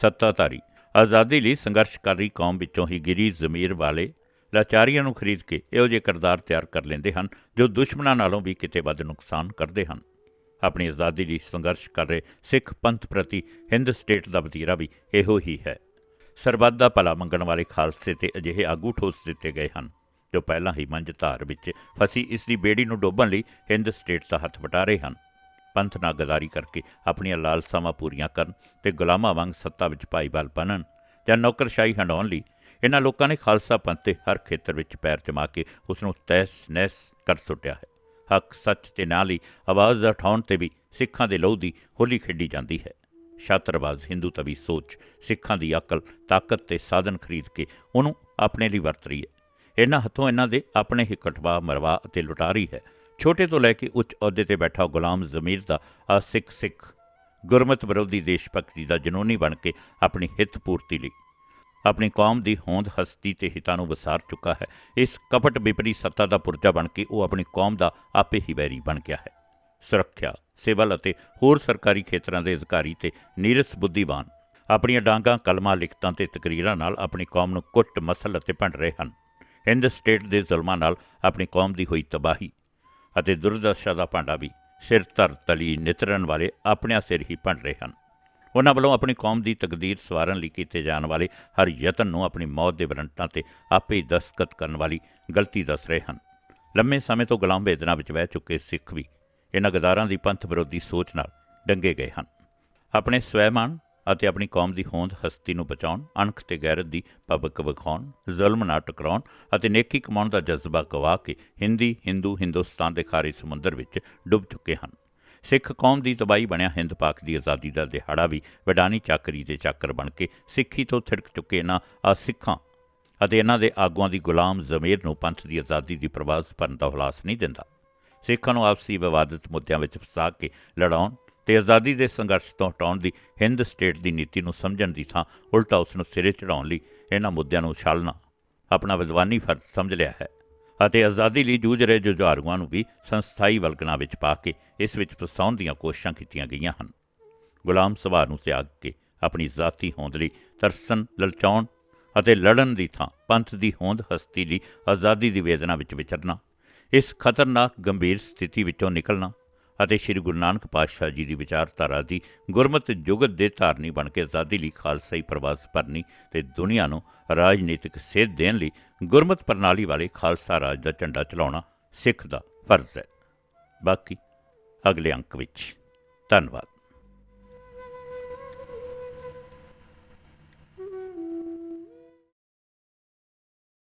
ਸੱਤਾਧਾਰੀ ਆਜ਼ਾਦੀ ਲਈ ਸੰਘਰਸ਼ ਕਰ ਰਹੀ ਕੌਮ ਵਿੱਚੋਂ ਹੀ ਗਿਰੀ ਜ਼ਮੀਰ ਵਾਲੇ ਲਾਚਾਰੀਆਂ ਨੂੰ ਖਰੀਦ ਕੇ ਇਹੋ ਜਿਹੇ ਕਿਰਦਾਰ ਤਿਆਰ ਕਰ ਲੈਂਦੇ ਹਨ, ਜੋ ਦੁਸ਼ਮਣਾਂ ਨਾਲੋਂ ਵੀ ਕਿਤੇ ਵੱਧ ਨੁਕਸਾਨ ਕਰਦੇ ਹਨ। ਆਪਣੀ ਆਜ਼ਾਦੀ ਲਈ ਸੰਘਰਸ਼ ਕਰ ਰਹੇ ਸਿੱਖ ਪੰਥ ਪ੍ਰਤੀ ਹਿੰਦ ਸਟੇਟ ਦਾ ਵਤੀਰਾ ਵੀ ਇਹੋ ਹੀ ਹੈ। ਸਰਬੱਤ ਦਾ ਭਲਾ ਮੰਗਣ ਵਾਲੇ ਖਾਲਸੇ ਤੇ ਅਜਿਹੇ ਆਗੂ ਠੋਸ ਦਿੱਤੇ ਗਏ ਹਨ, ਜੋ ਪਹਿਲਾਂ ਹੀ ਮੰਝ ਧਾਰ ਵਿੱਚ ਫਸੀ ਇਸ ਦੀ ਬੇੜੀ ਨੂੰ ਡੋਬਣ ਲਈ ਹਿੰਦ ਸਟੇਟ ਦਾ ਹੱਥ ਵਟਾ ਰਹੇ ਹਨ। ਪੰਥ ਨਾਲ ਗਦਾਰੀ ਕਰਕੇ ਆਪਣੀਆਂ ਲਾਲਸਾਵਾਂ ਪੂਰੀਆਂ ਕਰਨ ਤੇ ਗੁਲਾਮਾਂ ਵਾਂਗ ਸੱਤਾ ਵਿੱਚ ਭਾਈਵਾਲ ਬਣਨ ਜਾਂ ਨੌਕਰਸ਼ਾਹੀ ਹੰਡਾਉਣ ਲਈ ਇਹਨਾਂ ਲੋਕਾਂ ਨੇ ਖਾਲਸਾ ਪੰਥ 'ਤੇ ਹਰ ਖੇਤਰ ਵਿੱਚ ਪੈਰ ਜਮਾ ਕੇ ਉਸ ਨੂੰ ਤੈਸ ਨੈਸ ਕਰ ਸੁੱਟਿਆ ਹੈ। ਹੱਕ ਸੱਚ ਤੇ ਨਾਲ ਹੀ ਆਵਾਜ਼ ਉਠਾਉਣ ਤੇ ਵੀ ਸਿੱਖਾਂ ਦੇ ਲਹੂ ਦੀ ਹੋਲੀ ਖੇਡੀ ਜਾਂਦੀ ਹੈ। ਛਾਤਰਬਾਜ਼ ਹਿੰਦੂ ਤਵੀ ਸੋਚ, ਸਿੱਖਾਂ ਦੀ ਅਕਲ, ਤਾਕਤ ਤੇ ਸਾਧਨ ਖਰੀਦ ਕੇ ਉਹਨੂੰ ਆਪਣੇ ਲਈ ਵਰਤ ਰਹੀ ਹੈ। ਇਹਨਾਂ ਹੱਥੋਂ ਇਹਨਾਂ ਦੇ ਆਪਣੇ ਹੀ ਕਟਵਾ, ਮਰਵਾ ਅਤੇ ਲੁਟਾਰੀ ਹੈ। ਛੋਟੇ ਤੋਂ ਲੈ ਕੇ ਉੱਚ ਅਹੁਦੇ ਤੇ ਬੈਠਾ ਗੁਲਾਮ ਜ਼ਮੀਰ ਦਾ ਆ ਸਿੱਖ ਸਿੱਖ ਗੁਰਮਤ ਵਿਰੋਧੀ ਦੇਸ਼ ਭਗਤੀ ਦਾ ਜਨੂਨੀ ਬਣ ਕੇ ਆਪਣੀ ਹਿੱਤ ਪੂਰਤੀ ਲਈ। ਆਪਣੀ ਕੌਮ ਦੀ ਹੋਂਦ, ਹਸਤੀ ਤੇ ਹਿੱਤਾਂ ਨੂੰ ਵਸਾਰ ਚੁੱਕਾ ਹੈ। ਇਸ ਕਪਟ ਵਿਪਰੀ ਸੱਤਾ ਦਾ ਪੁਰਜਾ ਬਣ ਕੇ ਉਹ ਆਪਣੀ ਕੌਮ ਦਾ ਆਪੇ ਹੀ ਵੈਰੀ ਬਣ ਗਿਆ ਹੈ। ਸੁਰੱਖਿਆ ਸਿਵਲ ਅਤੇ ਹੋਰ ਸਰਕਾਰੀ ਖੇਤਰਾਂ ਦੇ ਅਧਿਕਾਰੀ ਤੇ ਨੀਰਸ ਬੁੱਧੀਵਾਨ ਆਪਣੀਆਂ ਡਾਂਗਾਂ, ਕਲਮਾਂ, ਲਿਖਤਾਂ ਤੇ ਤਕਰੀਰਾਂ ਨਾਲ ਆਪਣੀ ਕੌਮ ਨੂੰ ਕੁੱਟ, ਮਸਲ ਅਤੇ ਭੰਡ ਰਹੇ ਹਨ। ਹਿੰਦ ਸਟੇਟ ਦੇ ਜ਼ੁਲਮਾਂ ਨਾਲ ਆਪਣੀ ਕੌਮ ਦੀ ਹੋਈ ਤਬਾਹੀ ਅਤੇ ਦੁਰਦਸ਼ਾ ਦਾ ਭਾਂਡਾ ਵੀ ਸਿਰ ਧਰ, ਤਲੀ, ਨਿਤਰਨ ਵਾਲੇ ਆਪਣਿਆਂ ਸਿਰ ਹੀ ਭੰਡ ਰਹੇ ਹਨ। ਉਹਨਾਂ ਵੱਲੋਂ ਆਪਣੀ ਕੌਮ ਦੀ ਤਕਦੀਰ ਸਵਾਰਨ ਲਈ ਕੀਤੇ ਜਾਣ ਵਾਲੇ ਹਰ ਯਤਨ ਨੂੰ ਆਪਣੀ ਮੌਤ ਦੇ ਵਰੰਟਾਂ ਤੇ ਆਪੇ ਹੀ ਦਸਤਖਤ ਕਰਨ ਵਾਲੀ ਗਲਤੀ ਦੱਸ ਰਹੇ ਹਨ। ਲੰਮੇ ਸਮੇਂ ਤੋਂ ਗੁਲਾਮ ਵੇਦਨਾ ਵਿੱਚ ਵਹਿ ਚੁੱਕੇ ਸਿੱਖ ਵੀ ਇਹਨਾਂ ਗਦਾਰਾਂ ਦੀ ਪੰਥ ਵਿਰੋਧੀ ਸੋਚ ਨਾਲ ਡੰਗੇ ਗਏ ਹਨ। ਆਪਣੇ ਸਵੈਮਾਨ ਅਤੇ ਆਪਣੀ ਕੌਮ ਦੀ ਹੋਂਦ ਹਸਤੀ ਨੂੰ ਬਚਾਉਣ, ਅਣਖ ਤੇ ਗੈਰਤ ਦੀ ਪਬਕ ਵਿਖਾਉਣ, ਜ਼ੁਲਮ ਨਾ ਟਕਰਾਉਣ ਅਤੇ ਨੇਕੀ ਕਮਾਉਣ ਦਾ ਜਜ਼ਬਾ ਗਵਾ ਕੇ ਹਿੰਦੀ, ਹਿੰਦੂ, ਹਿੰਦੁਸਤਾਨ ਦੇ ਖਾਰੇ ਸਮੁੰਦਰ ਵਿੱਚ ਡੁੱਬ ਚੁੱਕੇ ਹਨ। ਸਿੱਖ ਕੌਮ ਦੀ ਤਬਾਈ ਬਣਿਆ ਹਿੰਦ ਪਾਕ ਦੀ ਆਜ਼ਾਦੀ ਦਾ ਦਿਹਾੜਾ ਵੀ ਵਡਾਨੀ ਚਾਕਰੀ ਦੇ ਚਾਕਰ ਬਣ ਕੇ ਸਿੱਖੀ ਤੋਂ ਥਿੜਕ ਚੁੱਕੇ ਇਹਨਾਂ ਆ ਸਿੱਖਾਂ ਅਤੇ ਇਹਨਾਂ ਦੇ ਆਗੂਆਂ ਦੀ ਗੁਲਾਮ ਜ਼ਮੀਰ ਨੂੰ ਪੰਥ ਦੀ ਆਜ਼ਾਦੀ ਦੀ ਪ੍ਰਵਾਜ਼ ਭਰਨ ਦਾ ਹੁਲਾਸ ਨਹੀਂ ਦਿੰਦਾ। ਸਿੱਖਾਂ ਨੂੰ ਆਪਸੀ ਵਿਵਾਦਤ ਮੁੱਦਿਆਂ ਵਿੱਚ ਫਸਾ ਕੇ ਲੜਾਉਣ ਤੇ ਆਜ਼ਾਦੀ ਦੇ ਸੰਘਰਸ਼ ਤੋਂ ਹਟਾਉਣ ਦੀ ਹਿੰਦ ਸਟੇਟ ਦੀ ਨੀਤੀ ਨੂੰ ਸਮਝਣ ਦੀ ਥਾਂ ਉਲਟਾ ਉਸ ਨੂੰ ਸਿਰੇ ਚੜਾਉਣ ਲਈ ਇਹਨਾਂ ਮੁੱਦਿਆਂ ਨੂੰ ਉਛਾਲਣਾ ਆਪਣਾ ਵਿਦਵਾਨੀ ਫਰਜ਼ ਸਮਝ ਲਿਆ ਹੈ ਅਤੇ ਆਜ਼ਾਦੀ ਲਈ ਜੂਝ ਰਹੇ ਜੁਝਾਰੂਆਂ ਨੂੰ ਵੀ ਸੰਸਥਾਈ ਵਲਗਣਾ ਵਿੱਚ ਪਾ ਕੇ ਇਸ ਵਿੱਚ ਫਸਾਉਣ ਦੀਆਂ ਕੋਸ਼ਿਸ਼ਾਂ ਕੀਤੀਆਂ ਗਈਆਂ ਹਨ। ਗੁਲਾਮ ਸਭਾ ਨੂੰ ਤਿਆਗ ਕੇ ਆਪਣੀ ਜ਼ਾਤੀ ਹੋਂਦ ਲਈ ਤਰਸਨ ਲਲਚਾਉਣ ਅਤੇ ਲੜਨ ਦੀ ਥਾਂ ਪੰਥ ਦੀ ਹੋਂਦ ਹਸਤੀ ਲਈ ਆਜ਼ਾਦੀ ਦੀ ਵੇਦਨਾ ਵਿੱਚ ਵਿਚਰਨਾ ਇਸ ਖਤਰਨਾਕ ਗੰਭੀਰ ਸਥਿਤੀ ਵਿੱਚੋਂ ਨਿਕਲਣਾ ਅਤੇ ਸ੍ਰੀ ਗੁਰੂ ਨਾਨਕ ਪਾਤਸ਼ਾਹ ਜੀ ਦੀ ਵਿਚਾਰਧਾਰਾ ਦੀ ਗੁਰਮਤ ਜੁਗਤ ਦੇ ਧਾਰਨੀ ਬਣ ਕੇ ਆਜ਼ਾਦੀ ਲਈ ਖਾਲਸਾਈ ਪ੍ਰਵਾਸ ਭਰਨੀ ਤੇ ਦੁਨੀਆ ਨੂੰ ਰਾਜਨੀਤਿਕ ਸੇਧ ਦੇਣ ਲਈ ਗੁਰਮਤ ਪ੍ਰਣਾਲੀ ਵਾਲੇ ਖਾਲਸਾ ਰਾਜ ਦਾ ਝੰਡਾ ਚਲਾਉਣਾ ਸਿੱਖ ਦਾ ਫਰਜ਼ ਹੈ। ਬਾਕੀ ਅਗਲੇ ਅੰਕ ਵਿੱਚ। ਧੰਨਵਾਦ।